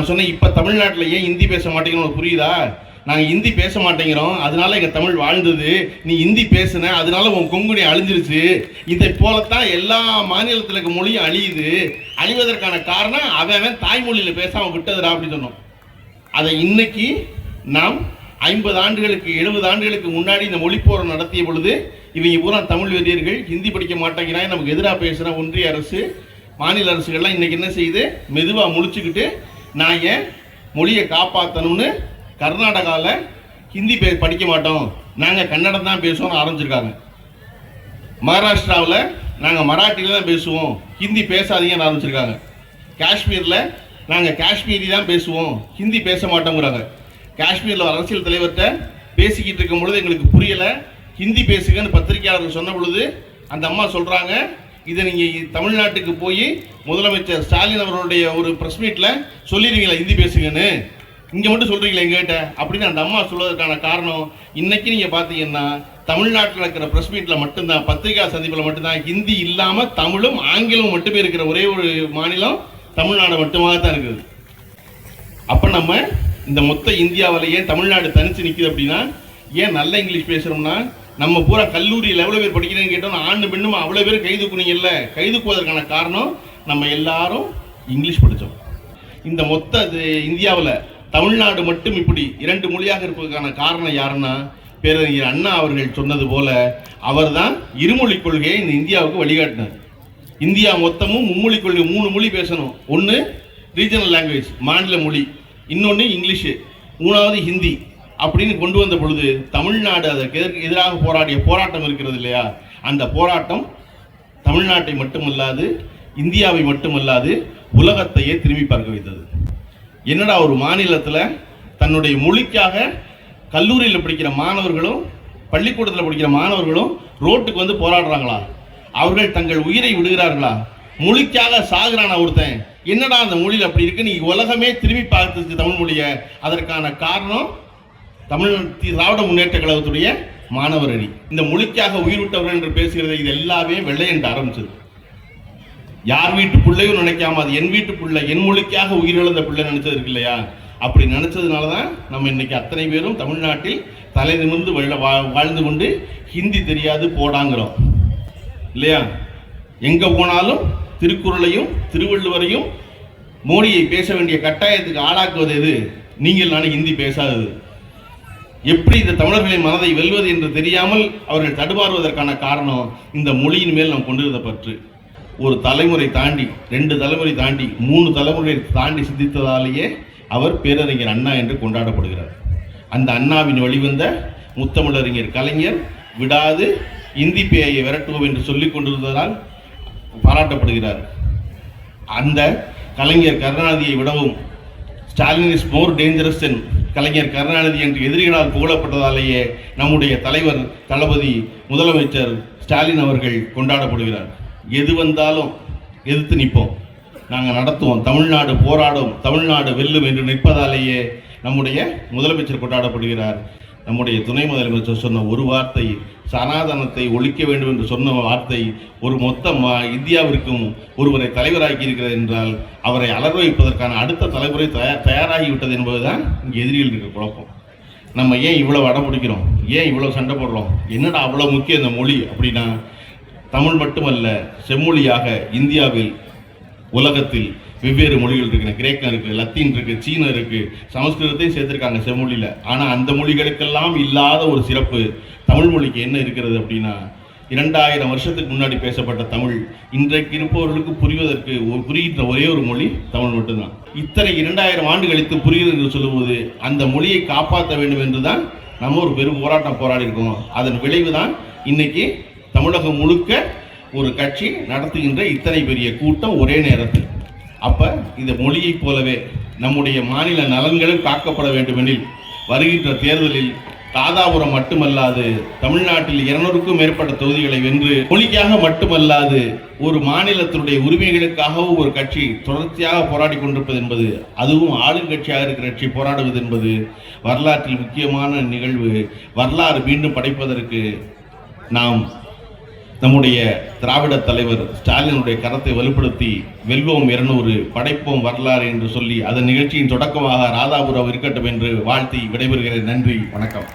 நான் சொன்னேன் இப்போ தமிழ்நாட்டில் ஏன் ஹிந்தி பேச மாட்டேங்கிறோம் புரியுதா? நாங்கள் ஹிந்தி பேச மாட்டேங்கிறோம். அதனால எங்கள் தமிழ் வாழ்ந்தது. நீ ஹிந்தி பேசுன அதனால உன் கொங்குனி அழிஞ்சிருச்சு. இதை போலத்தான் எல்லா மாநிலத்தில் இருக்க மொழியும் அழியுது. அழிவதற்கான காரணம் அவன் அவன் தாய்மொழியில் பேசாமல் விட்டதுடா அப்படின்னு சொன்னோம். அதை இன்னைக்கு நாம் ஐம்பது ஆண்டுகளுக்கு எழுபது ஆண்டுகளுக்கு முன்னாடி இந்த மொழிப்போரம் நடத்திய பொழுது இவங்க பூரா தமிழ் வெறியர்கள் ஹிந்தி படிக்க மாட்டேங்கிறாங்க. நமக்கு எதிராக பேசுகிற ஒன்றிய அரசு மாநில அரசுகள்லாம் இன்னைக்கு என்ன செய்யுது? மெதுவாக முழிச்சுக்கிட்டு நான் ஏன் மொழியை காப்பாற்றணும்னு கர்நாடகாவில் ஹிந்தி பே படிக்க மாட்டோம். நாங்கள் கன்னடம் தான் பேசுவோம்னு ஆரம்பிச்சிருக்காங்க. மகாராஷ்டிராவில் நாங்கள் மராட்டியில் தான் பேசுவோம். ஹிந்தி பேசாதீங்கன்னு ஆரம்பிச்சிருக்காங்க. காஷ்மீரில் நாங்கள் காஷ்மீரி தான் பேசுவோம். ஹிந்தி பேச மாட்டோங்கிறாங்க காஷ்மீரில் ஒரு அரசியல் தலைவர்கிட்ட பேசிக்கிட்டு இருக்கும் பொழுது எங்களுக்கு புரியலை. ஹிந்தி பேசுங்கன்னு பத்திரிகையாளர்கள் சொன்ன பொழுது அந்த அம்மா சொல்கிறாங்க இதை நீங்கள் தமிழ்நாட்டுக்கு போய் முதலமைச்சர் ஸ்டாலின் அவர்களுடைய ஒரு ப்ரெஸ் மீட்டில் சொல்லிடுவீங்களா ஹிந்தி பேசுங்கன்னு. இங்கே மட்டும் சொல்கிறீங்களா எங்ககிட்ட? அப்படின்னு அந்த அம்மா சொல்வதற்கான காரணம் இன்னைக்கு நீங்கள் பார்த்தீங்கன்னா தமிழ்நாட்டில் இருக்கிற ப்ரெஸ் மீட்டில் மட்டும்தான் பத்திரிகா சந்திப்பில் மட்டும்தான் ஹிந்தி இல்லாமல் தமிழும் ஆங்கிலமும் மட்டுமே இருக்கிற ஒரே ஒரு மாநிலம் தமிழ்நாடு மட்டுமாக தான் இருக்குது. அப்போ நம்ம இந்த மொத்த இந்தியாவில் ஏன் தமிழ்நாடு தனித்து நிற்குது அப்படின்னா ஏன் நல்ல இங்கிலீஷ் பேசுகிறோம்னா நம்ம பூரா கல்லூரியில் எவ்வளோ பேர் படிக்கிறேன்னு கேட்டோம் ஆண்டு பெண்ணும் அவ்வளோ பேர் கை தூக்குனீங்கல்ல கை தூக்குவதற்கான காரணம் நம்ம எல்லாரும் இங்கிலீஷ் படித்தோம் இந்த மொத்த இந்தியாவில் தமிழ்நாடு மட்டும் இப்படி இரண்டு மொழியாக இருப்பதற்கான காரணம் யாருன்னா பேரறிஞர் அண்ணா அவர்கள் சொன்னது போல அவர்தான் இருமொழி கொள்கையை இந்த இந்தியாவுக்கு வழிகாட்டினார். இந்தியா மொத்தமும் மும்மொழி கொள்கை மூணு மொழி பேசணும். ஒன்று ரீஜனல் லாங்குவேஜ் மாநில மொழி இன்னொன்று இங்கிலீஷு. மூணாவது ஹிந்தி. அப்படின்னு கொண்டு வந்த பொழுது தமிழ்நாடு அதற்கு எதிராக போராடிய போராட்டம் இருக்கிறது இல்லையா? அந்த போராட்டம் தமிழ்நாட்டை மட்டுமல்லாது இந்தியாவை மட்டுமல்லாது உலகத்தையே திரும்பி பார்க்க வைத்தது. என்னடா ஒரு மாநிலத்தில் தன்னுடைய மொழிக்காக கல்லூரியில் படிக்கிற மாணவர்களும் பள்ளிக்கூடத்தில் படிக்கிற மாணவர்களும் ரோட்டுக்கு வந்து போராடுறாங்களா? அவர்கள் தங்கள் உயிரை விடுகிறார்களா? மொழிக்காக சாகுறான ஒருத்தன்? என்னடா அந்த மொழியில் அப்படி இருக்கு? நீ உலகமே திரும்பி பார்த்துச்சு தமிழ் மொழியை. அதற்கான காரணம் தமிழ் திராவிட முன்னேற்ற கழகத்துடைய மாணவர் அணி. இந்த மொழிக்காக உயிர் விட்டவர் என்று பேசுகிறது இது எல்லாமே வெள்ளை என்று ஆரம்பிச்சது. யார் வீட்டு பிள்ளையும் நினைக்காம அது என் வீட்டு பிள்ளை என் மொழிக்காக உயிரிழந்த பிள்ளை நினைச்சது இருக்கு இல்லையா? அப்படி நினைச்சதுனால தான் நம்ம இன்னைக்கு அத்தனை பேரும் தமிழ்நாட்டில் தலை நிமிர்ந்து வெள்ள வாழ்ந்து கொண்டு ஹிந்தி தெரியாது போடாங்கிறோம். இல்லையா? எங்க போனாலும் திருக்குறளையும் திருவள்ளுவரையும் மோடியை பேச வேண்டிய கட்டாயத்துக்கு ஆளாக்குவது எது? நீங்கள் நானும் ஹிந்தி பேசாதது. எப்படி இந்த தமிழர்களின் மனதை வெல்வது என்று தெரியாமல் அவர்கள் தடுமாறுவதற்கான காரணம் இந்த மொழியின் மேல் நாம் கொண்டிருந்த பற்று. ஒரு தலைமுறை தாண்டி ரெண்டு தலைமுறை தாண்டி மூணு தலைமுறை தாண்டி சிந்தித்ததாலேயே அவர் பேரறிஞர் அண்ணா என்று கொண்டாடப்படுகிறார். அந்த அண்ணாவின் வழிவந்த முத்தமிழறிஞர் கலைஞர் விடாது இந்தி பேயை விரட்டுவோம் என்று சொல்லிக் கொண்டிருந்ததால் பாராட்டப்படுகிறார். அந்த கலைஞர் கருணாநிதியை விடவும் Stalin is more dangerous than Kalaignar Karunanidhi என்று எதிரிகளால் புகழப்பட்டதாலேயே நம்முடைய தலைவர் தளபதி முதலமைச்சர் ஸ்டாலின் அவர்கள் கொண்டாடப்படுகிறார். எது வந்தாலும் எதிர்த்து நிற்போம். நாங்கள் நடத்துவோம். தமிழ்நாடு போராடும் தமிழ்நாடு வெல்லும் என்று நிற்பதாலேயே நம்முடைய முதலமைச்சர் கொண்டாடப்படுகிறார். நம்முடைய துணை முதலமைச்சர் சொன்ன ஒரு வார்த்தை சனாதனத்தை ஒழிக்க வேண்டும் என்று சொன்ன வார்த்தை ஒரு மொத்த இந்தியாவிற்கும் ஒருவரை தலைவராக்கி இருக்கிறது என்றால் அவரை அலர் வைப்பதற்கான அடுத்த தலைமுறை தயார் தயாராகிவிட்டது என்பதுதான் இங்கே எதிரியில் இருக்கிற குழப்பம். நம்ம ஏன் இவ்வளோ அடம் பிடிக்கிறோம்? ஏன் இவ்வளோ சண்டை போடுறோம்? என்னடா அவ்வளோ முக்கியம் இந்த மொழி அப்படின்னா தமிழ் மட்டுமல்ல செம்மொழியாக இந்தியாவில் உலகத்தில் வெவ்வேறு மொழிகள் இருக்குது கிரேக்கம் இருக்குது லத்தீன் இருக்குது சீனம் இருக்குது சமஸ்கிருதத்தையும் சேர்த்துருக்காங்க செம்மொழியில். ஆனால் அந்த மொழிகளுக்கெல்லாம் இல்லாத ஒரு சிறப்பு தமிழ் மொழிக்கு என்ன இருக்கிறது அப்படின்னா இரண்டாயிரம் வருஷத்துக்கு முன்னாடி பேசப்பட்ட தமிழ் இன்றைக்கு இருப்பவர்களுக்கு புரிவதற்கு ஒரு புரிகின்ற ஒரே ஒரு மொழி தமிழ் மட்டும்தான். இத்தனை இரண்டாயிரம் ஆண்டு கழித்து புரிகிறது என்று சொல்லும்போது அந்த மொழியை காப்பாற்ற வேண்டும் என்று தான் நம்ம ஒரு பெரும் போராட்டம் போராடி இருக்கோம். அதன் விளைவு தான் இன்னைக்கு தமிழகம் முழுக்க ஒரு கட்சி நடத்துகின்ற இத்தனை பெரிய கூட்டம் ஒரே நேரத்தில். அப்போ இந்த மொழியைப் போலவே நம்முடைய மாநில நலன்களும் காக்கப்பட வேண்டுமெனில் வருகின்ற தேர்தலில் தாதாபுரம் மட்டுமல்லாது தமிழ்நாட்டில் இருநூறுக்கும் மேற்பட்ட தொகுதிகளை வென்று மொழிக்காக மட்டுமல்லாது ஒரு மாநிலத்தினுடைய உரிமைகளுக்காகவும் ஒரு கட்சி தொடர்ச்சியாக போராடி கொண்டிருப்பது என்பது அதுவும் ஆளுங்கட்சியாக இருக்கிற கட்சி போராடுவது என்பது வரலாற்றில் முக்கியமான நிகழ்வு. வரலாறு மீண்டும் படைப்பதற்கு நாம் நம்முடைய திராவிட தலைவர் ஸ்டாலினுடைய கரத்தை வலுப்படுத்தி வெல்வோம் இருநூறு படைப்போம் வரலாறு என்று சொல்லி அதன் நிகழ்ச்சியின் தொடக்கமாக ராதாபுரம் இருக்கட்டும் என்று வாழ்த்தி விடைபெறுகிறேன். நன்றி வணக்கம்.